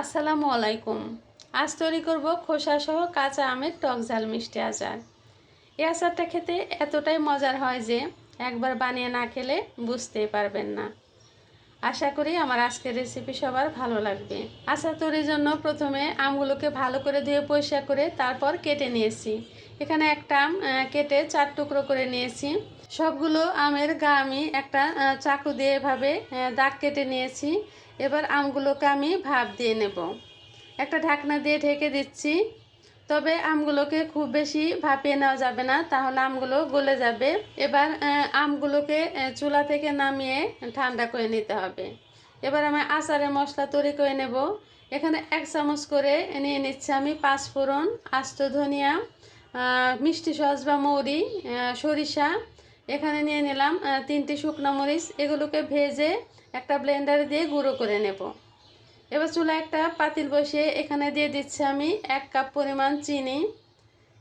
আসসালামু আলাইকুম। আজ তৈরি করব খোসা সহ কাঁচা আমের টক ঝাল মিষ্টি আচার। এই আচারটা খেতে এতটাই মজার হয় যে একবার বানিয়ে না খেলে বুঝতেই পারবেন না। আশা করি আমার আজকের রেসিপি সবার ভালো লাগবে। আচার তৈরির জন্য প্রথমে আমগুলোকে ভালো করে ধুয়ে পরিষ্কার করে তারপর কেটে নিয়েছি। এখানে একটা আম কেটে চার টুকরো করে নিয়েছি। সবগুলো আমের গা আমি একটা চাকু দিয়ে এভাবে দাগ কেটে নিয়েছি। এবার আমগুলোকে আমি ভাপ দিয়ে নেব। একটা ঢাকনা দিয়ে ঢেকে দিচ্ছি। তবে আমগুলোকে খুব বেশি ভাপিয়ে নেওয়া যাবে না, তাহলে আমগুলো গলে যাবে। এবার আমগুলোকে চুলা থেকে নামিয়ে ঠান্ডা করে নিতে হবে। এবার আমি আচারের মশলা তৈরি করে নেব। এখানে এক চামচ করে নিয়ে নিচ্ছি আমি পাঁচ ফোড়ন আস্ত ধনিয়া মিষ্টি সস বা মৌরি সরিষা। এখানে নিয়ে নিলাম তিনটি শুকনো মরিচ। এগুলোকে ভেজে একটা ব্লেন্ডারে দিয়ে গুঁড়ো করে নেব। এবার চুলা একটা পাতিল বসিয়ে এখানে দিয়ে দিচ্ছি আমি এক কাপ পরিমাণ চিনি।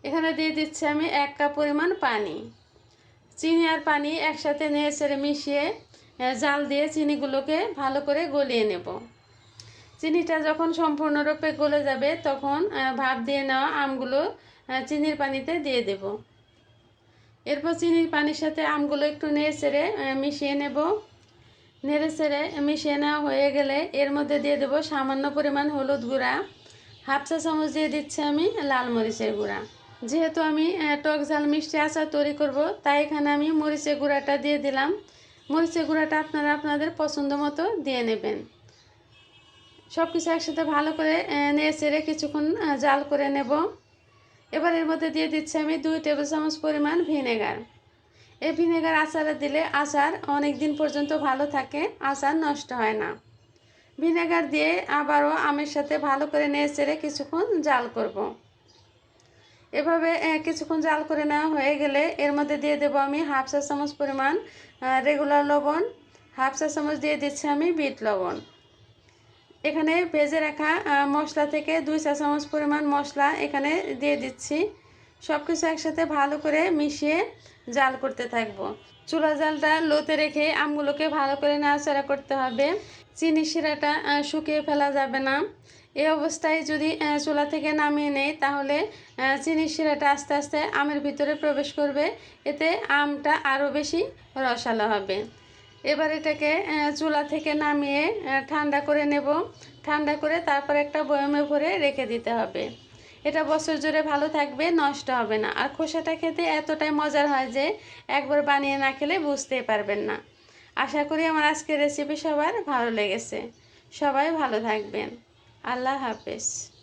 এখানে দিয়ে দিচ্ছি আমি এক কাপ পরিমাণ পানি। চিনি আর পানি একসাথে নেড়ে চেড়ে মিশিয়ে জাল দিয়ে চিনিগুলোকে ভালো করে গলিয়ে নেব। চিনিটা যখন সম্পূর্ণরূপে গলে যাবে তখন ভাপ দিয়ে নেওয়া আমগুলো চিনির পানিতে দিয়ে দেব। এরপর চিনির পানির সাথে আমগুলো একটু নেড়ে চেড়ে মিশিয়ে নেব। নেড়ে চেড়ে মিশিয়ে নেওয়া হয়ে গেলে এর মধ্যে দিয়ে দেবো সামান্য পরিমাণ হলুদ গুঁড়া। হাফ চা চামচ দিয়ে দিচ্ছি আমি লাল মরিচের গুঁড়া। যেহেতু আমি টক ঝাল মিষ্টি আচার তৈরি করব, তাই এখানে আমি মরিচের গুঁড়াটা দিয়ে দিলাম। মরিচের গুঁড়াটা আপনারা আপনাদের পছন্দ মতো দিয়ে নেবেন। সব কিছু একসাথে ভালো করে নেড়ে চেড়ে কিছুক্ষণ জাল করে নেব। এবার এর মধ্যে দিয়ে দিচ্ছি আমি দুই টেবিল চামচ পরিমাণ ভিনেগার। এই ভিনেগার আচারে দিলে আচার অনেক দিন পর্যন্ত ভালো থাকে, আচার নষ্ট হয় না। ভিনেগার দিয়ে আবারও আমের সাথে ভালো করে নেড়ে চেড়ে কিছুক্ষণ জাল করব। এভাবে কিছুক্ষণ জাল করে নেওয়া হয়ে গেলে এর মধ্যে দিয়ে দেবো আমি হাফ চা চামচ পরিমাণ রেগুলার লবণ, হাফ চা চামচ দিয়ে দিচ্ছি আমি বিট লবণ। এখানে ভেজে রাখা মশলা থেকে দুই চা চামচ পরিমাণ মশলা এখানে দিয়ে দিচ্ছি। সব কিছু একসাথে ভালো করে মিশিয়ে জাল করতে থাকব। চুলা জালটা লোতে রেখে আমগুলোকে ভালো করে নাড়াচাড়া করতে হবে। চিনি শিরাটা শুকিয়ে ফেলা যাবে না। এই অবস্থায় যদি চুলা থেকে নামিয়ে নেই, তাহলে চিনি শিরাটা আস্তে আস্তে আমের ভিতরে প্রবেশ করবে। এতে আমটা আরও বেশি রসালো হবে। এবার এটাকে চুলা থেকে নামিয়ে ঠান্ডা করে নেব। ঠান্ডা করে তারপর একটা বয়মে ভরে রেখে দিতে হবে। এটা বছর জুড়ে ভালো থাকবে, নষ্ট হবে না। আর খোসাটা খেতে এতটাই মজার হয় যে একবার বানিয়ে না খেলে বুঝতেই পারবেন না। আশা করি আমার আজকের রেসিপি সবার ভালো লেগেছে। সবাই ভালো থাকবেন। আল্লাহ হাফেজ।